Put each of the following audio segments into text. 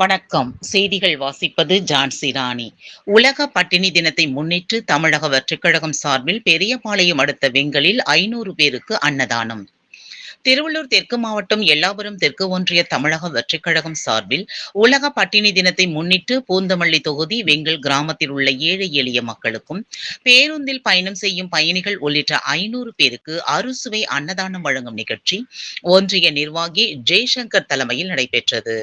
வணக்கம். செய்திகள் வாசிப்பது ஜான்சி ராணி உலக பட்டினி தினத்தை முன்னிட்டு தமிழக வெற்றிக்கழகம் சார்பில் பெரியபாளையம் அடுத்த வெங்கலில் ஐநூறு பேருக்கு அன்னதானம். திருவள்ளூர் தெற்கு மாவட்டம் எல்லாபுரம் தெற்கு ஒன்றிய தமிழக வெற்றிக் கழகம் சார்பில் உலக பட்டினி தினத்தை முன்னிட்டு பூந்தமல்லி தொகுதி வெங்கல் கிராமத்தில் உள்ள ஏழை எளிய மக்களுக்கும் பேருந்தில் பயணம் செய்யும் பயணிகள் உள்ளிட்ட ஐநூறு பேருக்கு அறுசுவை அன்னதானம் வழங்கும் நிகழ்ச்சி ஒன்றிய நிர்வாகி ஜெய்சங்கர் தலைமையில் நடைபெற்றது.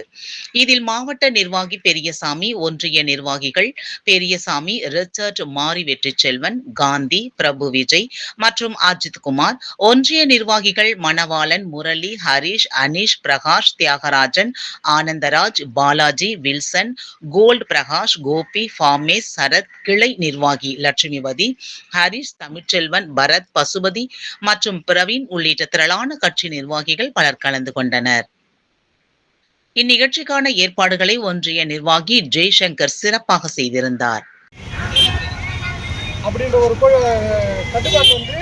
இதில் மாவட்ட நிர்வாகி பெரியசாமி ஒன்றிய நிர்வாகிகள் பெரியசாமி ரிச்சர்ட் மாரி வெற்றிச்செல்வன் காந்தி பிரபு விஜய் மற்றும் அஜித் குமார் ஒன்றிய நிர்வாகிகள் Balan Murali Harish Aneesh Prakash Thiyagarajan Anandraj Balaji Wilson Gold Prakash Gopi Famous Sarath கிளை நிர்வாகி லட்சுமிபதி ஹரிஷ் தமிழ்ச்செல்வன் பரத் பசுபதி மற்றும் பிரவீன் உள்ளிட்ட திரளான கட்சி நிர்வாகிகள் பலர் கலந்து கொண்டனர். இந்நிகழ்ச்சிக்கான ஏற்பாடுகளை ஒன்றிய நிர்வாகி ஜெய்சங்கர் சிறப்பாக செய்திருந்தார். அப்படின்ற ஒரு கட்டுப்பாடு வந்து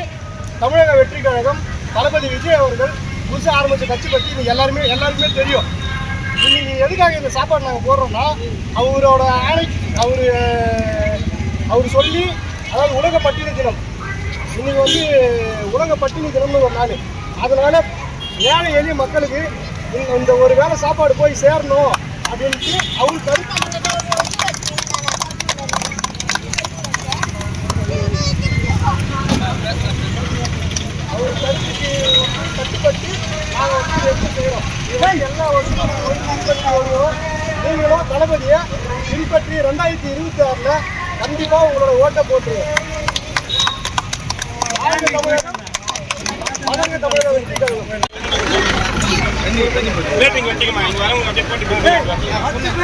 தமிழக வெற்றி கழகம் தளபதி விஜய் அவர்கள் புதுசாக ஆரம்பித்த கட்சி பற்றி இது எல்லாருமே எல்லாருக்குமே தெரியும். இன்னைக்கு எதுக்காக இந்த சாப்பாடு நாங்கள் போடுறோம்னா அவரோட ஆணை அவர் அவர் சொல்லி அதாவது உலக பட்டினி தினம். இன்னைக்கு வந்து உலக பட்டினி தினம்னு ஒரு நாள். அதனால ஏழை எளிய மக்களுக்கு இந்த இந்த ஒரு வேளை சாப்பாடு போய் சேரணும் அப்படின்ட்டு அவர் கருத்து அவர் கருத்துக்கு வந்து கட்டுப்பட்டு நாங்கள் வந்து எடுத்து செய்கிறோம் இதான் எல்லா வருஷமும் பின்பற்றி நீங்களும் தளபதியை பின்பற்றி ரெண்டாயிரத்தி இருபத்தி ஆறில் கண்டிப்பாக உங்களோட ஓட்டை போட்டுருவோம். தமிழகம். தமிழக வெற்றி கழகம். இங்க வரவங்க அப்படியே போட்டு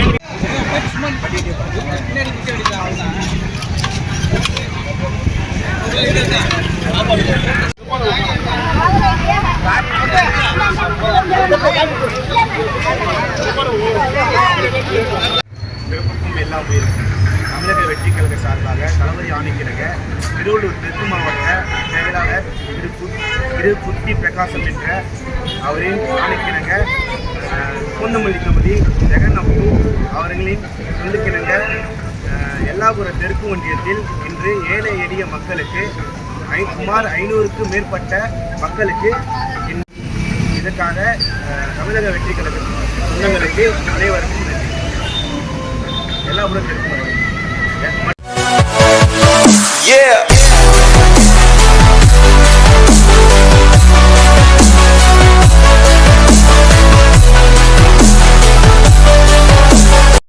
பிறப்புக்கும் எல்லாம் உயிருக்கும் தமிழக வெற்றி கழக சார்பாக தளபதி ஆணைக்கிறக திருவள்ளூர் தெற்கு மாவட்ட செயலாளர் திரு திரு குட்டி பிரகாசம் என்ற அவரின் ஆணைக்கிணங்க அஹ், பூந்தமல்லி ஜெகன் அப்பு அவர்களின் சொல்லுக்கிணங்க எல்லாபுர தெற்கு ஒன்றியத்தில் இன்று ஏழை எளிய மக்களுக்கு ஐ சுமார் ஐநூறுக்கு மேற்பட்ட மக்களுக்கு இதற்காக தமிழக வெற்றி கழக சொந்தங்களுக்கு அனைவருக்கும் எல்லாபுரம் தெற்கு Yeah!